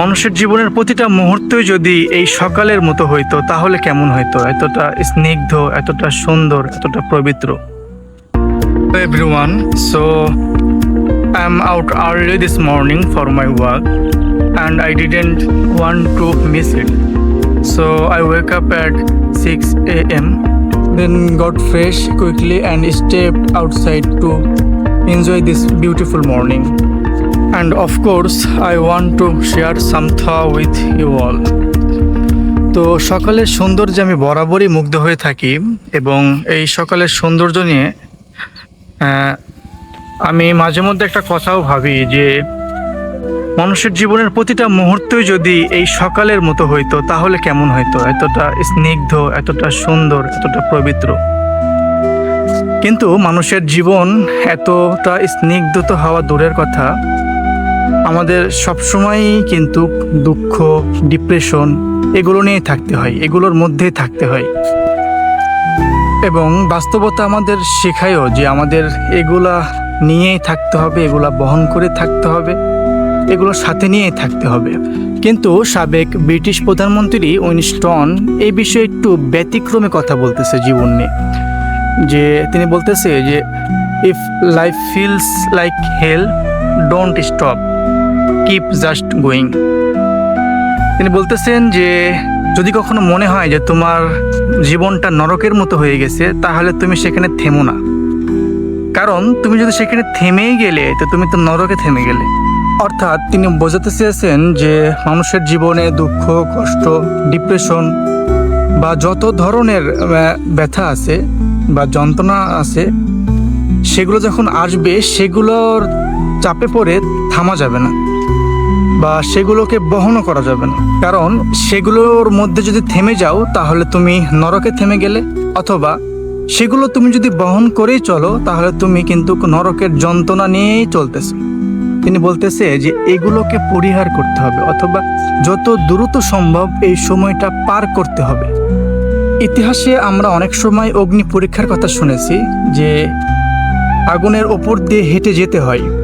মানুষের জীবনের প্রতিটা মুহূর্তই যদি এই সকালের মতো হইতো, তাহলে কেমন হইতো? এতটা স্নিগ্ধ, এতটা সুন্দর, এতটা পবিত্র। Everyone so I am out early this morning for my work and I didn't want to miss it so I wake up at six A M then got fresh quickly and step outside to enjoy this beautiful morning. Course, I want to share some thought with you all. তো সকালের সৌন্দর্যে আমি বরাবরই মুগ্ধ হয়ে থাকি এবং এই সকালের সৌন্দর্য নিয়ে আমি মাঝে মধ্যে একটা কথাও ভাবি যে মানুষের জীবনের প্রতিটা মুহূর্তই যদি এই সকালের মতো হইতো তাহলে কেমন হইতো এতটা স্নিগ্ধ এতটা সুন্দর এতটা পবিত্র কিন্তু মানুষের জীবন এতটা স্নিগ্ধত হওয়া দূরের কথা আমাদের সবসময়ই কিন্তু দুঃখ ডিপ্রেশন এগুলো নিয়েই থাকতে হয়, এগুলোর মধ্যেই থাকতে হয়। এবং বাস্তবতা আমাদের শেখায়ও যে আমাদের এগুলা নিয়েই থাকতে হবে, এগুলা বহন করে থাকতে হবে, এগুলোর সাথে নিয়েই থাকতে হবে। কিন্তু সাবেক ব্রিটিশ প্রধানমন্ত্রী উইনস্টন এই বিষয়ে একটু ব্যতিক্রমে কথা বলতেছে জীবন নিয়ে। যে তিনি বলতেছে যে if life feels like hell don't stop keep just going তিনি বলতেছেন যে, যদি কখনো মনে হয় যে তোমার জীবনটা নরকের মতো হয়ে গেছে, তাহলে তুমি সেখানে থেমো না। কারণ তুমি যদি সেখানে থেমেই গেলে, তো তুমি তো নরকে থেমে গেলে। অর্থাৎ তিনি বোঝাতে চেয়েছেন যে, মানুষের জীবনে দুঃখ, কষ্ট ডিপ্রেশন বা যত ধরনের ব্যথা আছে বা যন্ত্রণা আছে, সেগুলো যখন আসবে, সেগুলোর চাপে পড়ে থামা যাবে না। বা সেগুলোকে বহনও করা যাবে না। কারণ সেগুলোর মধ্যে যদি থেমে যাও, তাহলে তুমি নরকে থেমে গেলে, অথবা সেগুলো তুমি যদি বহন করেই চলো, তাহলে তুমি কিন্তু নরকের যন্ত্রণা নিয়েই চলতেছো। তিনি বলতেছে যে, এগুলোকে পরিহার করতে হবে, অথবা যত দ্রুত সম্ভব এই সময়টা পার করতে হবে। ইতিহাসে আমরা অনেক সময় অগ্নি পরীক্ষার কথা শুনেছি যে, আগুনের ওপর দিয়ে হেঁটে যেতে হয়।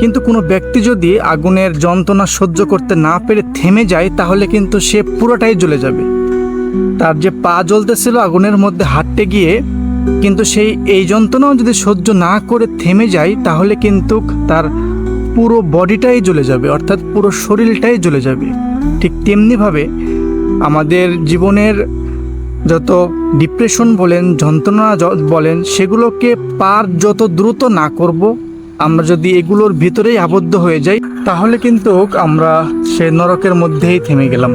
কিন্তু কোনো ব্যক্তি যদি আগুনের যন্ত্রণা সহ্য করতে না পেরে থেমে যায়, তাহলে কিন্তু সে পুরোটাই জ্বলে যাবে। তার যে পা জ্বলতেছিল আগুনের মধ্যে হাঁটতে গিয়ে, কিন্তু সেই এই যন্ত্রণাও যদি সহ্য না করে থেমে যায়, তাহলে কিন্তু তার পুরো বডিটাই জ্বলে যাবে, অর্থাৎ পুরো শরীরটাই জ্বলে যাবে। ঠিক তেমনিভাবে আমাদের জীবনের যত ডিপ্রেশন বলেন, যন্ত্রণা বলেন, সেগুলোকে পার যত দ্রুত না করব আমরা যদি এগুলোর ভিতরেই আবদ্ধ হয়ে যাই, তাহলে কিন্তু আমরা সে নরকের মধ্যেই থেমে গেলাম।